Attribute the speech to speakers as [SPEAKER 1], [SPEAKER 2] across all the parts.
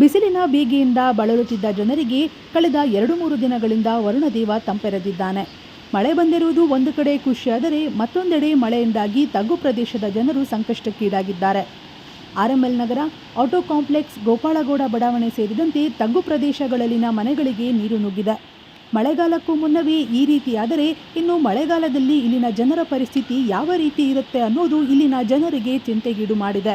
[SPEAKER 1] ಬಿಸಿಲಿನ ಬೀಗಿಯಿಂದ ಬಳಲುತ್ತಿದ್ದ ಜನರಿಗೆ ಕಳೆದ ಎರಡು ಮೂರು ದಿನಗಳಿಂದ ವರುಣದೇವ ತಂಪೆರೆದಿದ್ದಾನೆ. ಮಳೆ ಬಂದಿರುವುದು ಒಂದು ಕಡೆ ಖುಷಿಯಾದರೆ ಮತ್ತೊಂದೆಡೆ ಮಳೆಯಿಂದಾಗಿ ತಗ್ಗು ಪ್ರದೇಶದ ಜನರು ಸಂಕಷ್ಟಕ್ಕೀಡಾಗಿದ್ದಾರೆ. RML Nagar, auto complex, Gopalagowda ಬಡಾವಣೆ ಸೇರಿದಂತೆ ತಗ್ಗು ಪ್ರದೇಶಗಳಲ್ಲಿನ ಮನೆಗಳಿಗೆ ನೀರು ನುಗ್ಗಿದೆ. ಮಳೆಗಾಲಕ್ಕೂ ಮುನ್ನವೇ ಈ ರೀತಿಯಾದರೆ ಇನ್ನು ಮಳೆಗಾಲದಲ್ಲಿ ಇಲ್ಲಿನ ಜನರ ಪರಿಸ್ಥಿತಿ ಯಾವ ರೀತಿ ಇರುತ್ತೆ ಅನ್ನೋದು ಇಲ್ಲಿನ ಜನರಿಗೆ ಚಿಂತೆಗೀಡು ಮಾಡಿದೆ.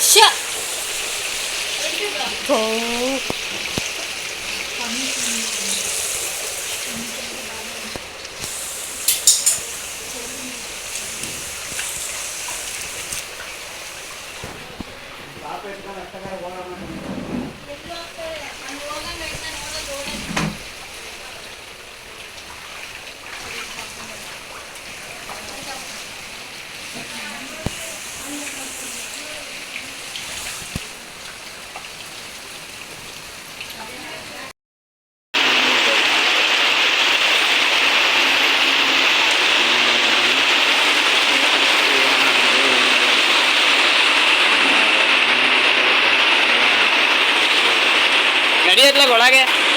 [SPEAKER 2] しゃと పెట్టుకొని అత్తగారు i need it like that